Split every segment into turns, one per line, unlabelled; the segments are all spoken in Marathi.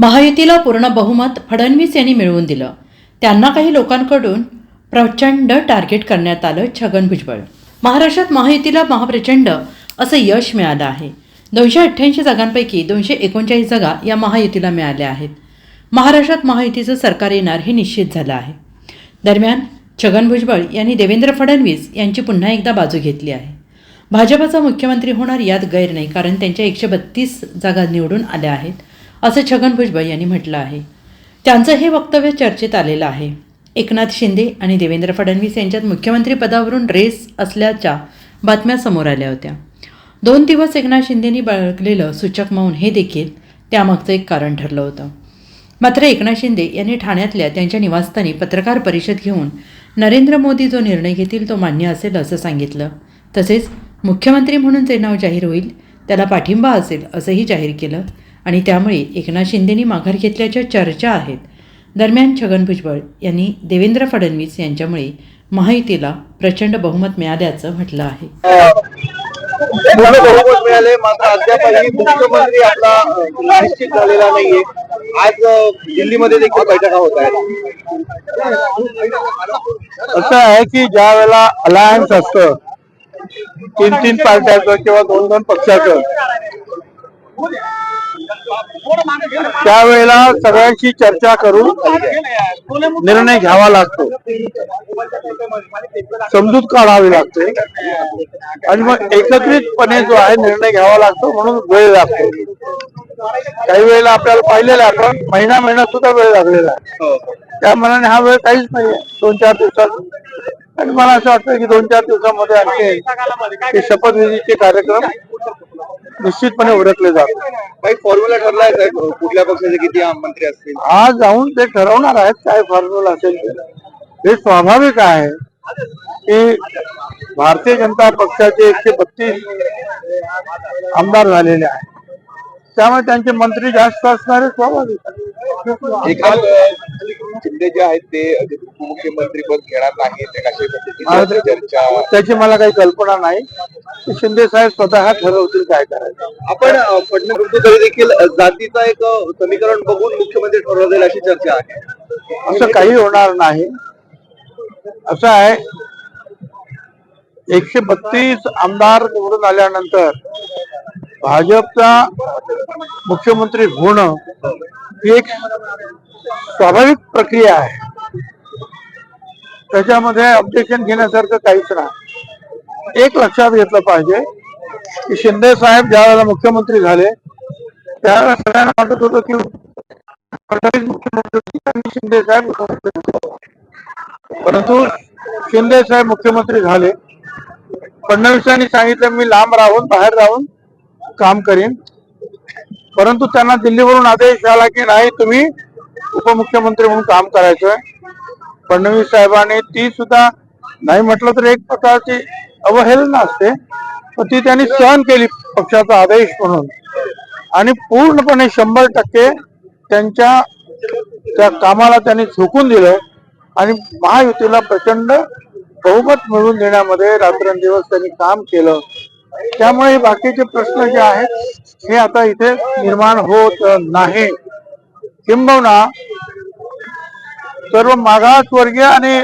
महायुतीला पूर्ण बहुमत फडणवीस यांनी मिळवून दिलं. त्यांना काही लोकांकडून प्रचंड टार्गेट करण्यात आलं छगन भुजबळ. महाराष्ट्रात महायुतीला महाप्रचंड असं यश मिळालं आहे. दोनशे अठ्ठ्याऐंशी जागांपैकी दोनशे एकोणचाळीस जागा या महायुतीला मिळाल्या आहेत. महाराष्ट्रात महायुतीचं सरकार येणार हे निश्चित झालं आहे. दरम्यान छगन भुजबळ यांनी देवेंद्र फडणवीस यांची पुन्हा एकदा बाजू घेतली आहे. भाजपाचा मुख्यमंत्री होणार यात गैर नाही कारण त्यांच्या एकशे बत्तीस जागा निवडून आल्या आहेत. असं छगन भुजबळ यांनी म्हटलं आहे. त्यांचं हे वक्तव्य चर्चेत आलेलं आहे. एकनाथ शिंदे आणि देवेंद्र फडणवीस यांच्यात मुख्यमंत्रीपदावरून रेस असल्याच्या बातम्या समोर आल्या होत्या. दोन दिवस एकनाथ शिंदेंनी बाळगलेलं सूचक मौन हे देखील त्यामागचं एक कारण ठरलं होतं. मात्र एकनाथ शिंदे यांनी ठाण्यातल्या त्यांच्या निवासस्थानी पत्रकार परिषद घेऊन नरेंद्र मोदी जो निर्णय घेतील तो मान्य असेल असं सांगितलं. तसेच मुख्यमंत्री म्हणून जे नाव जाहीर होईल त्याला पाठिंबा असेल असंही जाहीर केलं. आणि त्यामुळे एकनाथ शिंदेनी माघार घेतल्याच्या चर्चा आहेत. दरम्यान छगन भुजबळ यांनी देवेंद्र फडणवीस यांच्यामुळे महायुतीला प्रचंड बहुमत मिळाल्याचं म्हटलं आहे.
बहुमत मिळाले मात्र अद्यापही मुख्यमंत्री आपला निश्चित झालेला नाहीये. आज दिल्लीमध्ये देखील बैठका होत आहेत.
असं आहे की ज्या वेळेला अलायन्स असतं तीन तीन पार्ट्याचं किंवा दोन दोन पक्षाचं त्यावेळेला सगळ्यांशी चर्चा करून निर्णय घ्यावा लागतो. समजूत काढावी लागते. आणि मग एकत्रितपणे जो आहे निर्णय घ्यावा लागतो म्हणून वेळ लागतो. काही वेळेला आपल्याला पाहिलेला आहे आपण महिना महिना सुद्धा वेळ लागलेला आहे. त्या मनाने हा वेळ काहीच नाहीये. दोन चार दिवसात. आणि मला असं वाटतं की दोन चार दिवसामध्ये आणखी हे शपथविधीचे कार्यक्रम निश्चितपणे उरकले जातात
काही फॉर्म्युला ठरलाय साहेब. कुठल्या पक्षाचे किती मंत्री असतील?
आज जाऊन ते ठरवणार आहेत काय फॉर्म्युला असेल ते. हे स्वाभाविक आहे की भारतीय जनता पक्षाचे एकशे बत्तीस आमदार झालेले आहेत. त्यामुळे त्यांचे मंत्री जास्त असणारे स्वाभाविक
शिंदे जे आहेत ते उपमुख्यमंत्री पद घेणार नाही
त्याची मला काही कल्पना नाही. शिंदे साहेब स्वतः ठरवतील काय करायचं.
आपण फडणवीस तरी देखील जातीचा एक समीकरण बघून मुख्यमंत्री ठरवलं जाईल अशी चर्चा आहे.
असं काही होणार नाही. असं आहे एकशे बत्तीस आमदार निवडून आल्यानंतर भाजपचा मुख्यमंत्री होणं ही एक स्वाभाविक प्रक्रिया आहे. त्याच्यामध्ये ऑब्जेक्शन घेण्यासारखं काहीच नाही. एक लक्षात घेतलं पाहिजे की शिंदे साहेब ज्यावेळेला मुख्यमंत्री झाले त्यावेळेला सगळ्यांना वाटत होतं की फडणवीस मुख्यमंत्री आणि शिंदे साहेब मुख्यमंत्री परंतु शिंदे साहेब मुख्यमंत्री झाले. फडणवीसांनी सांगितलं मी लांब राहून बाहेर राहून काम करीन. परंतु त्यांना दिल्लीवरून आदेश आला की नाही तुम्ही उपमुख्यमंत्री म्हणून काम करायचंय. फडणवीस साहेबांनी ती सुद्धा नाही म्हटलं तर एक प्रकारची अवहेलना असते. पण ती त्यांनी सहन केली पक्षाचा आदेश म्हणून. आणि पूर्णपणे शंभर टक्के त्यांच्या त्या कामाला त्यांनी झोकून दिलं आणि महायुतीला प्रचंड बहुमत मिळवून देण्यामध्ये रात्रंदिवस त्यांनी काम केलं. त्यामुळे बाकीचे प्रश्न जे आहेत हे आता इथे निर्माण होत नाही. किंबहुना सर्व मागासवर्गीय आणि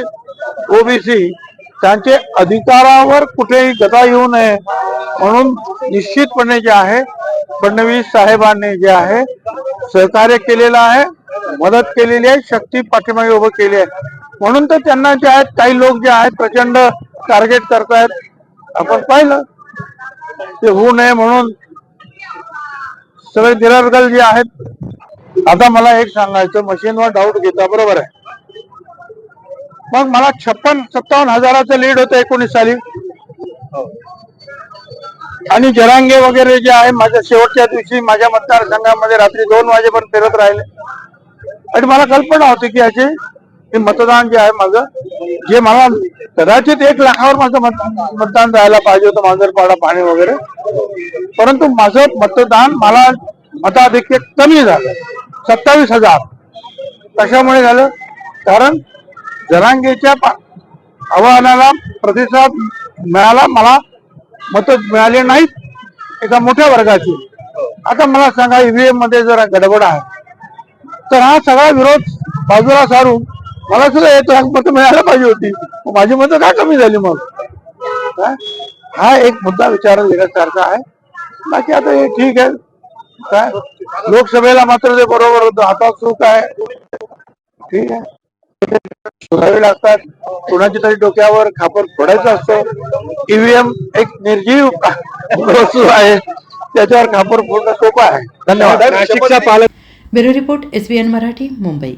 ओबीसी त्यांचे अधिकारावर कुठेही गदा येऊ नये म्हणून निश्चितपणे जे आहे फडणवीस साहेबांनी जे आहे सहकार्य केलेलं आहे मदत केलेली आहे शक्ती पाठीमागे उभं केली आहे. म्हणून तर त्यांना जे आहेत काही लोक जे आहेत प्रचंड टार्गेट करतायत. आपण पाहिलं ते होऊ नये म्हणून सगळे निरर्गल जे आहेत आता मला एक सांगायचं मशीनवर डाऊट घेता बरोबर आहे. मग मला छप्पन सत्तावन्न हजाराचं लीड होतं एकोणीस साली. आणि जरांगे वगैरे जे आहे माझ्या शेवटच्या दिवशी माझ्या मतदारसंघामध्ये रात्री दोन वाजेपर्यंत फिरत राहिले. आणि मला कल्पना होती की याची मतदान जे आहे माझं जे मला कदाचित एक लाखावर माझं मतदान जायला पाहिजे होतं मांजरपाडा पाणी वगैरे. परंतु माझं मतदान मला मताधिक्य कमी झालं. सत्तावीस हजार. कशामुळे झालं? कारण जरांगेच्या आव्हानाला आवाहनाला प्रतिसाद मिळाला मला मत मिळाले नाहीत एका मोठ्या वर्गाची. आता मला सांगा ईव्हीएममध्ये जरा गडबड आहे. तर हा सगळा विरोध बाजूला सारून मला सुद्धा एक लाख मतं मिळायला पाहिजे होती. माझी मतं का कमी झाली मग? काय? हा एक मुद्दा विचारायला घेण्यासारखा आहे. बाकी आता हे ठीक आहे. काय लोकसभेला मात्र ते बरोबर होतं. आता चूक आहे ठीक आहे. शोधावे लागतात. कोणाच्या तरी डोक्यावर खापर फोडायचं असतं. ईव्हीएम एक निर्जीव वस्तू आहे. त्याच्यावर खापर फोडणं सोपं आहे. धन्यवाद.
नाशिकचा पालक
bureau report S B N Marathi Mumbai.